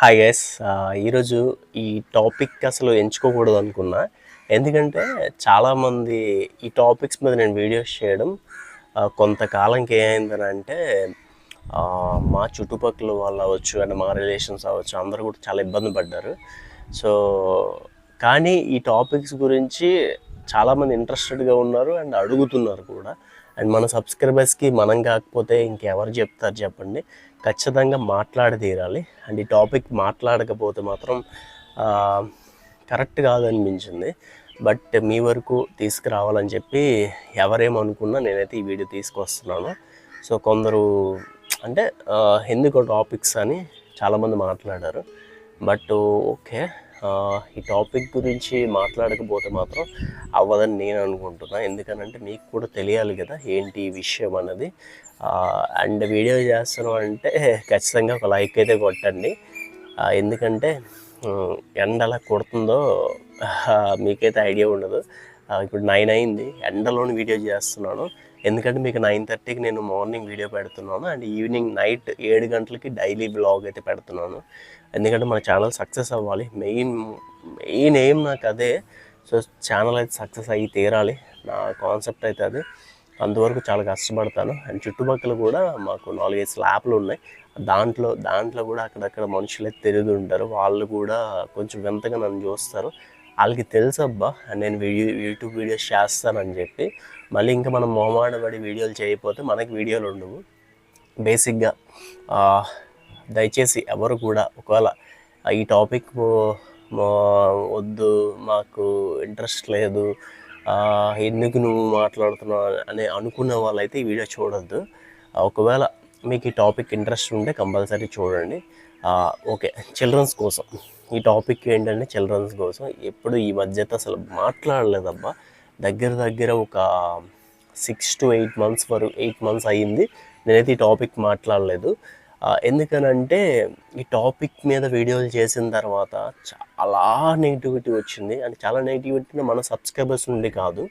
Hi guys ఈరోజు ఈ topic అసలు ఎంచుకోకూడదు అనుకున్నా. ఎందుకంటే చాలామంది ఈ టాపిక్స్ మీద నేను వీడియోస్ చేయడం కొంతకాలంకి ఏమైందని అంటే మా చుట్టుపక్కల వాళ్ళు అవ్వచ్చు అండ్ మా రిలేషన్స్ అవ్వచ్చు అందరూ కూడా చాలా ఇబ్బంది పడ్డారు. సో కానీ ఈ టాపిక్స్ గురించి చాలామంది ఇంట్రెస్టెడ్గా ఉన్నారు అండ్ అడుగుతున్నారు కూడా. అండ్ మన సబ్స్క్రైబర్స్కి మనం కాకపోతే ఇంకెవరు చెప్తారు చెప్పండి. ఖచ్చితంగా మాట్లాడి తీరాలి. అండ్ ఈ టాపిక్ మాట్లాడకపోతే మాత్రం కరెక్ట్ కాదనిపించింది. బట్ మీ వరకు తీసుకురావాలని చెప్పి ఎవరేమనుకున్నా నేనైతే ఈ వీడియో తీసుకొస్తున్నాను. సో కొందరు అంటే ఎందుకో ఎందుకు టాపిక్స్ అని చాలామంది మాట్లాడారు. But okay. ఈ టాపిక్ గురించి మాట్లాడకపోతే మాత్రం అవ్వదని నేను అనుకుంటున్నా. ఎందుకనంటే మీకు కూడా తెలియాలి కదా ఏంటి విషయం అన్నది. అండ్ వీడియో చేస్తాను అంటే ఖచ్చితంగా ఒక లైక్ అయితే కొట్టండి. ఎందుకంటే ఎండ ఎలా కొడుతుందో మీకైతే ఐడియా ఉండదు. ఇప్పుడు నైన్ అయింది ఎండలోని వీడియో చేస్తున్నాను. ఎందుకంటే మీకు నైన్ థర్టీకి నేను మార్నింగ్ వీడియో పెడుతున్నాను అండ్ ఈవినింగ్ నైట్ ఏడు గంటలకి డైలీ బ్లాగ్ అయితే పెడుతున్నాను. ఎందుకంటే మన ఛానల్ సక్సెస్ అవ్వాలి. మెయిన్ మెయిన్ ఎయిమ్ నాకు అదే. సో ఛానల్ అయితే సక్సెస్ అయ్యి తీరాలి. నా కాన్సెప్ట్ అయితే అది. అంతవరకు చాలా కష్టపడతాను. అండ్ చుట్టుపక్కల కూడా మాకు నాలుగైదు స్లాబ్లు ఉన్నాయి. దాంట్లో దాంట్లో కూడా అక్కడక్కడ మనుషులు అయితే ఉంటారు. వాళ్ళు కూడా కొంచెం వింతగా నన్ను చూస్తారు. వాళ్ళకి తెలుసు అబ్బా నేను వీడియో యూట్యూబ్ వీడియోస్ చేస్తానని చెప్పి. మళ్ళీ ఇంకా మనం మొహమాటపడి వీడియోలు చేయకపోతే మనకి వీడియోలు ఉండవు. బేసిక్గా దయచేసి ఎవరు కూడా ఒకవేళ ఈ టాపిక్ వద్దు మాకు ఇంట్రెస్ట్ లేదు ఎందుకు నువ్వు మాట్లాడుతున్నావు అని అనుకున్న వాళ్ళైతే ఈ వీడియో చూడొద్దు. ఒకవేళ మీకు ఈ టాపిక్ ఇంట్రెస్ట్ ఉంటే కంపల్సరీ చూడండి. ఓకే చిల్డ్రన్స్ కోసం. ఈ టాపిక్ ఏంటంటే చిల్డ్రన్స్ కోసం. ఎప్పుడు ఈ మధ్యత అసలు మాట్లాడలేదబ్బా. దగ్గర దగ్గర ఒక సిక్స్ టు ఎయిట్ మంత్స్ వరకు ఎయిట్ మంత్స్ అయ్యింది. నేనైతే ఈ టాపిక్ మాట్లాడలేదు. ఎందుకనంటే ఈ టాపిక్ మీద వీడియోలు చేసిన తర్వాత చాలా నెగిటివిటీ వచ్చింది. అంటే చాలా నెగిటివిటీ మన సబ్స్క్రైబర్స్ నుండి కాదు.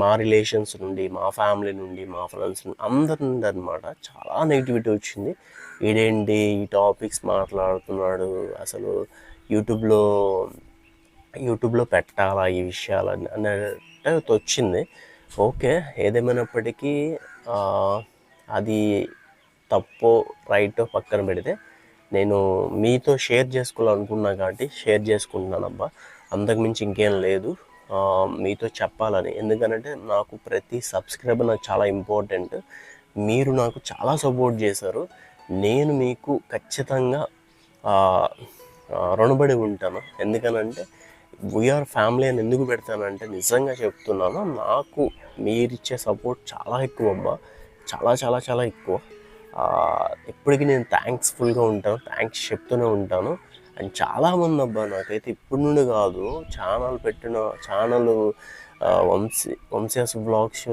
మా రిలేషన్స్ నుండి మా ఫ్యామిలీ నుండి మా ఫ్రెండ్స్ నుండి అందరి నుండి అనమాట చాలా నెగిటివిటీ వచ్చింది. ఇదేంటి ఈ టాపిక్స్ మాట్లాడుతున్నాడు? అసలు యూట్యూబ్లో యూట్యూబ్లో పెట్టాలా ఈ విషయాలు అని అన్నట్టు వచ్చింది ఓకే ఏదేమైనప్పటికీ అది తప్పో రైటో పక్కన పెడితే నేను మీతో షేర్ చేసుకోవాలనుకున్నా కాబట్టి షేర్ చేసుకుంటున్నాను అబ్బా అంతకుమించి ఇంకేం లేదు. మీతో చెప్పాలని. ఎందుకనంటే నాకు ప్రతి సబ్స్క్రైబర్ నాకు చాలా ఇంపార్టెంట్. మీరు నాకు చాలా సపోర్ట్ చేశారు. నేను మీకు ఖచ్చితంగా రుణబడి ఉంటాను. ఎందుకనంటే వీఆర్ ఫ్యామిలీ అని ఎందుకు పెడతానంటే నిజంగా చెప్తున్నాను నాకు మీరిచ్చే సపోర్ట్ చాలా ఎక్కువ అబ్బా చాలా చాలా చాలా ఎక్కువ. ఎప్పటికీ నేను థ్యాంక్స్ఫుల్గా ఉంటాను థ్యాంక్స్ చెప్తూనే ఉంటాను. అండ్ చాలామంది అబ్బా నాకైతే ఇప్పటి నుండి కాదు ఛానల్ పెట్టిన channel Vamshi Vamshi's blogs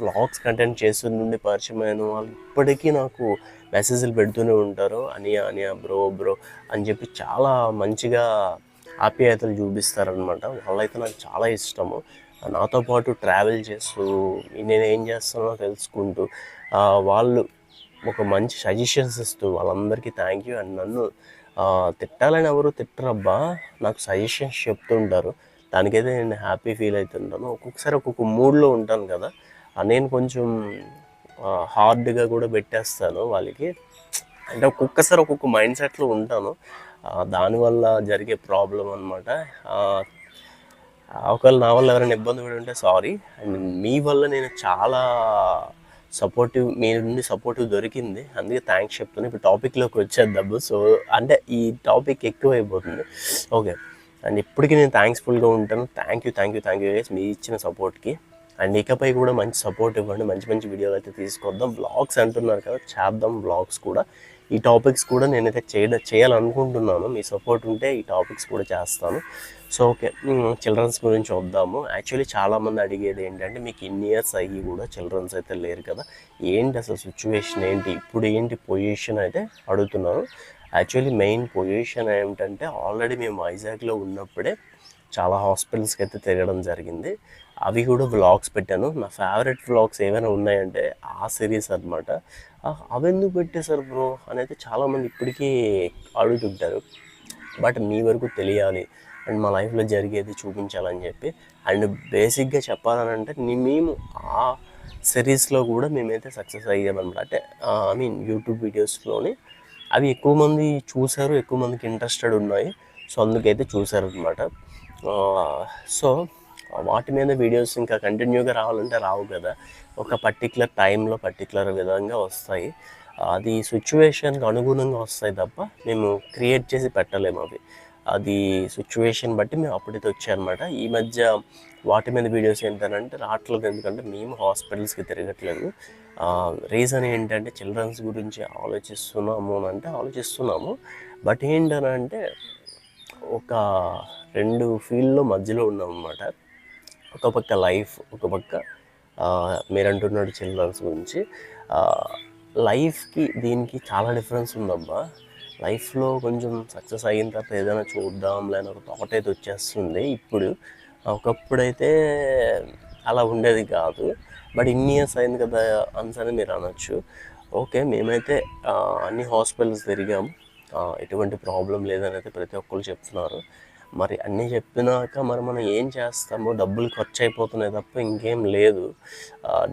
blogs content చేస్తున్న నుండి పరిచయమైన వాళ్ళు ఇప్పటికీ నాకు మెసేజ్లు పెడుతూనే ఉంటారు. అనియా అనియా బ్రో బ్రో అని చెప్పి చాలా మంచిగా ఆప్యాయతలు చూపిస్తారనమాట వాళ్ళైతే నాకు చాలా ఇష్టము. నాతో పాటు ట్రావెల్ చేస్తూ నేను ఏం చేస్తానో తెలుసుకుంటూ వాళ్ళు ఒక మంచి సజెషన్స్ ఇస్తూ వాళ్ళందరికీ థ్యాంక్ యూ. అండ్ నన్ను తిట్టాలని ఎవరు తిట్టరబ్బా. నాకు సజెషన్స్ చెప్తుంటారు. దానికైతే నేను హ్యాపీ ఫీల్ అవుతుంటాను. ఒక్కొక్కసారి ఒక్కొక్క మూడ్లో ఉంటాను కదా. నేను కొంచెం హార్డ్గా కూడా పెట్టేస్తాను వాళ్ళకి. అంటే ఒక్కొక్కసారి ఒక్కొక్క మైండ్ సెట్లో ఉంటాను. దానివల్ల జరిగే ప్రాబ్లం అనమాట ఒకవేళ నా వల్ల ఎవరైనా ఇబ్బంది పడి ఉంటే సారీ. అండ్ మీ వల్ల నేను చాలా సపోర్టివ్ మీ నుండి సపోర్టివ్ దొరికింది. అందుకే థ్యాంక్స్ చెప్తాను ఇప్పుడు టాపిక్లోకి వచ్చేద్దాము సో అంటే ఈ టాపిక్ ఎక్కువ అయిపోతుంది ఓకే అండ్ ఇప్పటికీ నేను థ్యాంక్స్ఫుల్గా ఉంటాను. Thank you thank you thank you మీ ఇచ్చిన సపోర్ట్కి అండ్ ఇకపై కూడా మంచి సపోర్ట్ ఇవ్వండి. మంచి మంచి వీడియోలు అయితే తీసుకొద్దాం. బ్లాగ్స్ అంటున్నారు కదా చేద్దాం బ్లాగ్స్ కూడా. ఈ టాపిక్స్ కూడా నేనైతే చేయడం చేయాలనుకుంటున్నాను. మీ సపోర్ట్ ఉంటే ఈ టాపిక్స్ కూడా చేస్తాను. సో ఓకే చిల్డ్రన్స్ గురించి వద్దాము యాక్చువల్లీ చాలామంది అడిగేది ఏంటంటే మీకు ఇన్ని ఇయర్స్ అయ్యి కూడా చిల్డ్రన్స్ అయితే లేరు కదా. ఏంటి అసలు సిచ్యువేషన్ ఏంటి? ఇప్పుడు ఏంటి పొజిషన్ అయితే అడుగుతున్నారు యాక్చువల్లీ మెయిన్ పొజిషన్ ఏమిటంటే ఆల్రెడీ మేము వైజాగ్లో ఉన్నప్పుడే చాలా హాస్పిటల్స్కి అయితే తిరగడం జరిగింది. అవి కూడా వ్లాగ్స్ పెట్టాను. నా ఫేవరెట్ వ్లాగ్స్ ఏమైనా ఉన్నాయంటే ఆ సిరీస్ అనమాట అవి ఎందుకు పెట్టేశారు బ్రో అని అయితే చాలామంది ఇప్పటికీ అడుగుతుంటారు. బట్ మీ వరకు తెలియాలి. అండ్ మా లైఫ్లో జరిగేది చూపించాలని చెప్పి. అండ్ బేసిక్గా చెప్పాలని అంటే మేము ఆ సిరీస్లో కూడా మేమైతే సక్సెస్ అయ్యామన్నమాట అంటే ఐ మీన్ యూట్యూబ్ వీడియోస్లోని అవి ఎక్కువ మంది చూశారు ఎక్కువ మందికి ఇంట్రెస్టెడ్ ఉన్నాయి. సో అందుకైతే చూశారు అనమాట సో వాటి మీద వీడియోస్ ఇంకా కంటిన్యూగా రావాలంటే రావు కదా. ఒక పర్టికులర్ టైంలో పర్టికులర్ విధంగా వస్తాయి. అది సిచ్యువేషన్కి అనుగుణంగా వస్తాయి తప్ప మేము క్రియేట్ చేసి పెట్టలేము అవి. అది సిచ్యువేషన్ బట్టి మేము అప్పుడైతే వచ్చాయన్నమాట ఈ మధ్య వాటి మీద వీడియోస్ ఏంటంటే రావట్లేదు ఎందుకంటే మేము హాస్పిటల్స్కి తిరగట్లేదు. రీజన్ ఏంటంటే చిల్డ్రన్స్ గురించి ఆలోచిస్తున్నాము అని అంటే ఆలోచిస్తున్నాము. బట్ ఏంటనంటే ఒక రెండు ఫీల్డ్లో మధ్యలో ఉన్నాం అన్నమాట ఒక పక్క లైఫ్ ఒక పక్క ఆ, మీరు అంటున్నాడు చిల్డ్రన్స్ గురించి. లైఫ్కి దీనికి చాలా డిఫరెన్స్ ఉందమ్మా. లైఫ్లో కొంచెం సక్సెస్ అయిన తర్వాత ఏదైనా చూద్దాం లేని ఒక థాట్ అయితే వచ్చేస్తుంది. ఇప్పుడు ఒకప్పుడైతే అలా ఉండేది కాదు. బట్ ఇన్ని ఇయర్స్ అయింది కదా అని మీరు అనొచ్చు. ఓకే మేమైతే అన్ని హాస్పిటల్స్ తిరిగాము ఎటువంటి ప్రాబ్లం లేదని అయితే ప్రతి ఒక్కరు చెప్తున్నారు. మరి అన్నీ చెప్పినాక మరి మనం ఏం చేస్తామో? డబ్బులు ఖర్చు అయిపోతున్నాయి తప్ప ఇంకేం లేదు.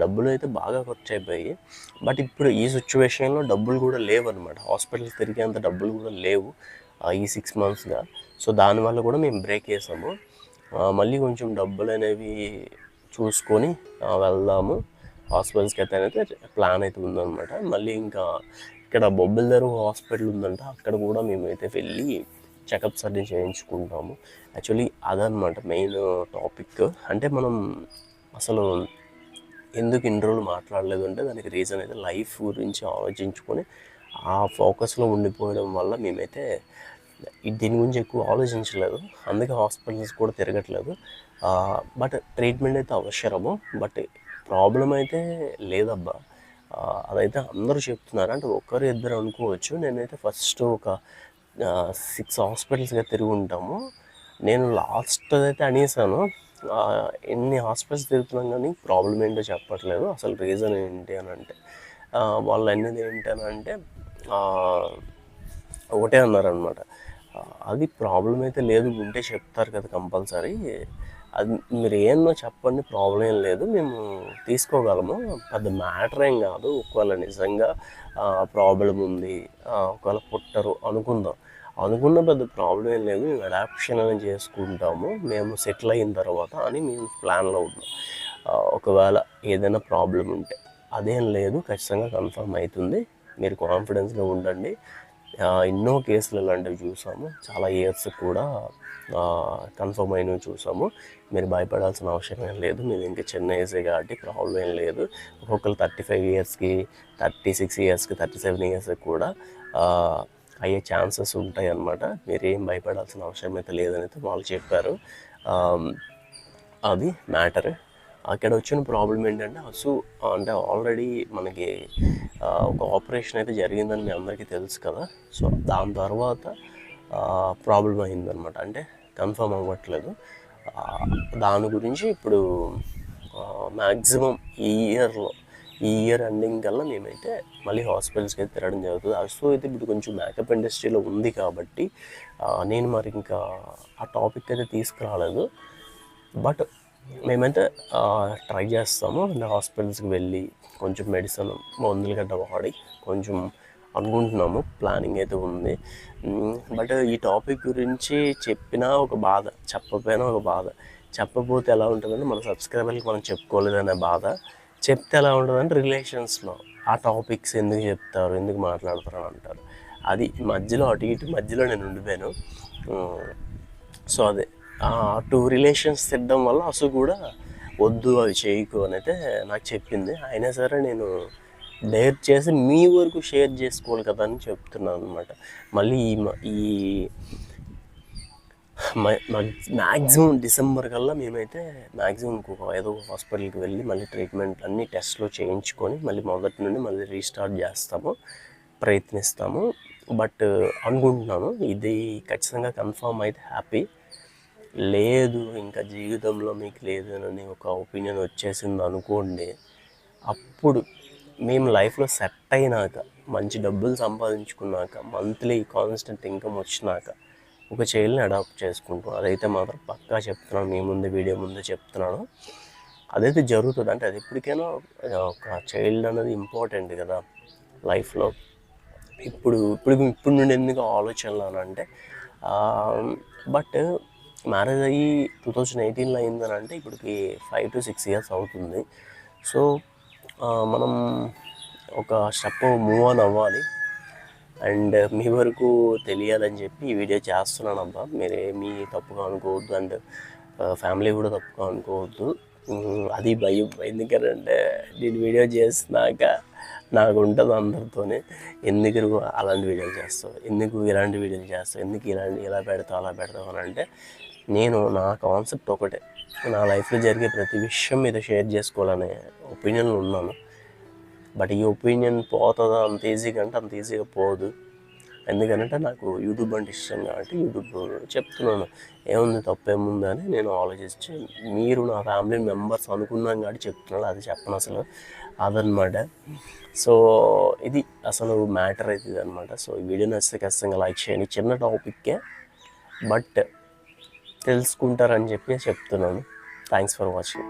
డబ్బులు అయితే బాగా ఖర్చు అయిపోయి బట్ ఇప్పుడు ఈ సిచ్యువేషన్లో డబ్బులు కూడా లేవు అనమాట హాస్పిటల్కి తిరిగేంత డబ్బులు కూడా లేవు ఈ సిక్స్ మంత్స్గా. సో దానివల్ల కూడా మేము బ్రేక్ వేసాము. మళ్ళీ కొంచెం డబ్బులు అనేవి చూసుకొని వెళ్దాము. హాస్పిటల్స్కి అయితే అయితే ప్లాన్ అయితే ఉందన్నమాట. మళ్ళీ ఇంకా ఇక్కడ బొబ్బిల్దరు హాస్పిటల్ ఉందంట. అక్కడ కూడా మేమైతే వెళ్ళి చెకప్స్ అన్ని చేయించుకుంటాము. యాక్చువల్లీ అదనమాట మెయిన్ టాపిక్ అంటే మనం అసలు ఎందుకు ఇన్ని రోజులు మాట్లాడలేదు అంటే దానికి రీజన్ అయితే లైఫ్ గురించి ఆలోచించుకొని ఆ ఫోకస్లో ఉండిపోవడం వల్ల మేమైతే దీని గురించి ఎక్కువ ఆలోచించలేదు. అందుకే హాస్పిటల్స్ కూడా తిరగట్లేదు. బట్ ట్రీట్మెంట్ అయితే అవసరము. బట్ ప్రాబ్లం అయితే లేదబ్బా. అదైతే అందరూ చెప్తున్నారు. అంటే ఒకరు ఇద్దరు అనుకోవచ్చు. నేనైతే ఫస్ట్ ఒక సిక్స్ హాస్పిటల్స్గా తిరిగి ఉంటాము. నేను లాస్ట్ అయితే అనేసాను. ఎన్ని హాస్పిటల్స్ తిరుగుతున్నాం కానీ ప్రాబ్లం ఏంటో చెప్పట్లేదు. అసలు రీజన్ ఏంటి అని అంటే వాళ్ళు అనేది ఏంటి అని అంటే ఒకటే అన్నారనమాట అది ప్రాబ్లం అయితే లేదు ఉంటే చెప్తారు కదా కంపల్సరీ. అది మీరు ఏందో చెప్పండి ప్రాబ్లం ఏం లేదు. మేము తీసుకోగలము. పెద్ద మ్యాటర్ ఏం కాదు. ఒకవేళ నిజంగా ప్రాబ్లం ఉంది ఒకవేళ పుట్టరు అనుకుందాం. అనుకున్న పెద్ద ప్రాబ్లం ఏం లేదు. మేము అడాప్షన్ అని చేసుకుంటాము. మేము సెటిల్ అయిన తర్వాత అని మేము ప్లాన్లో ఉన్నాం. ఒకవేళ ఏదైనా ప్రాబ్లం ఉంటే. అదేం లేదు. ఖచ్చితంగా కన్ఫర్మ్ అవుతుంది మీరు కాన్ఫిడెన్స్గా ఉండండి. ఎన్నో కేసులు ఇలాంటివి చూసాము. చాలా ఇయర్స్ కూడా కన్ఫర్మ్ అయినవి చూసాము. మీరు భయపడాల్సిన అవసరం ఏం లేదు. మీరు ఇంకా చిన్న ఏజే కాబట్టి ప్రాబ్లం ఏం లేదు. ఒక్కొక్కరు థర్టీ ఫైవ్ ఇయర్స్కి థర్టీ సిక్స్ ఇయర్స్కి థర్టీ సెవెన్ ఇయర్స్కి కూడా అయ్యే ఛాన్సెస్ ఉంటాయి అన్నమాట మీరు ఏం భయపడాల్సిన అవసరం అయితే లేదని అయితే వాళ్ళు చెప్పారు. అది మ్యాటర్ అక్కడ వచ్చిన ప్రాబ్లం ఏంటంటే అసు అంటే ఆల్రెడీ మనకి ఒక ఆపరేషన్ అయితే జరిగిందని మీ అందరికీ తెలుసు కదా. సో దాని తర్వాత ప్రాబ్లం అయిందనమాట అంటే కన్ఫర్మ్ అవ్వట్లేదు. దాని గురించి ఇప్పుడు మ్యాక్సిమం ఈ ఇయర్లో ఈ ఇయర్ ఎండింగ్ కల్లా మేమైతే మళ్ళీ హాస్పిటల్స్కి అయితే తిరగడం జరుగుతుంది. అసలు అయితే ఇప్పుడు కొంచెం మేకప్ ఇండస్ట్రీలో ఉంది కాబట్టి నేను మరి ఇంకా ఆ టాపిక్ అయితే తీసుకురాలేదు. బట్ మేమైతే ట్రై చేస్తాము. హాస్పిటల్స్కి వెళ్ళి కొంచెం మెడిసిన్ మందులు గడ్డ వాడి కొంచెం అనుకుంటున్నాము. ప్లానింగ్ అయితే ఉంది. బట్ ఈ టాపిక్ గురించి చెప్పినా ఒక బాధ చెప్పకపోయినా ఒక బాధ. చెప్పకపోతే ఎలా ఉంటుందంటే మన సబ్స్క్రైబర్కి మనం చెప్పుకోలేదనే బాధ. చెప్తే ఎలా ఉంటుందంటే రిలేషన్స్లో ఆ టాపిక్స్ ఎందుకు చెప్తారు ఎందుకు మాట్లాడతారు అని అంటారు. అది మధ్యలో అటు ఇటు మధ్యలో నేను ఉండిపోయాను. సో అదే. టూ రిలేషన్స్ తిట్టడం వల్ల అసలు కూడా వద్దు అవి చేయకు అని అయితే నాకు చెప్పింది. అయినా సరే నేను షేర్ చేసి మీ వరకు షేర్ చేసుకోవాలి కదా అని చెప్తున్నాను అనమాట మళ్ళీ ఈ మ- ఈ మ్యాక్సిమం డిసెంబర్ కల్లా మేమైతే మ్యాక్సిమం ఇంకొక ఏదో ఒక హాస్పిటల్కి వెళ్ళి మళ్ళీ ట్రీట్మెంట్ అన్ని టెస్ట్లో చేయించుకొని మళ్ళీ మొదటి నుండి మళ్ళీ రీస్టార్ట్ చేస్తాము ప్రయత్నిస్తాము. బట్ అనుకుంటున్నాను ఇది ఖచ్చితంగా కన్ఫర్మ్ అయితే హ్యాపీ. లేదు ఇంకా జీవితంలో మీకు లేదని ఒక ఒపీనియన్ వచ్చేసింది అనుకోండి అప్పుడు మేము లైఫ్లో సెట్ అయినాక మంచి డబ్బులు సంపాదించుకున్నాక మంత్లీ కాన్స్టెంట్ ఇన్కమ్ వచ్చినాక ఒక చైల్డ్ని అడాప్ట్ చేసుకుంటాం అదైతే మాత్రం పక్కా చెప్తున్నాను మీ ముందు వీడియో ముందు చెప్తున్నాను. అదైతే జరుగుతుంది. అంటే అది ఎప్పటికైనా ఒక చైల్డ్ అనేది ఇంపార్టెంట్ కదా లైఫ్లో ఇప్పుడు ఇప్పుడు ఇప్పుడు నుండి ఎందుకు ఆలోచనలు అని అంటే బట్ మ్యారేజ్ అయ్యి టూ థౌజండ్ ఎయిటీన్లో అయిందని అంటే ఇప్పటికి ఫైవ్ టు సిక్స్ ఇయర్స్ అవుతుంది. సో మనం ఒక స్టెప్ మూవ్ ఆన్ అవ్వాలి. అండ్ మీ వరకు తెలియాలని చెప్పి ఈ వీడియో చేస్తున్నాను అబ్బా మీరేమీ తప్పుగా అనుకోవద్దు అండ్ ఫ్యామిలీ కూడా తప్పుగా అనుకోవద్దు. అది భయం. ఎందుకంటే నేను వీడియో చేసినాక నాకు ఉంటుంది అందరితోనే. ఎందుకు అలాంటి వీడియోలు చేస్తావు? ఎందుకు ఇలాంటి వీడియోలు చేస్తావు? ఎందుకు ఇలాంటి ఇలా పెడతావు అలా పెడతావు అని అంటే నేను నా కాన్సెప్ట్ ఒకటే. నా లైఫ్లో జరిగే ప్రతి విషయం మీద షేర్ చేసుకోవాలనే ఒపీనియన్లో ఉన్నాను. బట్ ఈ ఒపీనియన్ పోతుందా? అంత ఈజీగా అంటే అంత ఈజీగా పోదు. ఎందుకంటే నాకు యూట్యూబ్ అంటే ఇష్టం కాబట్టి యూట్యూబ్ చెప్తున్నాను. ఏముంది? తప్పేముంది? అని నేను ఆలోచించి మీరు నా ఫ్యామిలీ మెంబర్స్ అనుకున్నాం కాబట్టి చెప్తున్నాను అది చెప్పను అసలు. అదనమాట. సో ఇది అసలు మ్యాటర్ అవుతుంది అనమాట సో ఈ వీడియో నచ్చితే ఖచ్చితంగా లైక్ చేయండి. చిన్న టాపిక్కే బట్ తెలుసుకుంటారని చెప్పి చెప్తున్నాను. Thanks for watching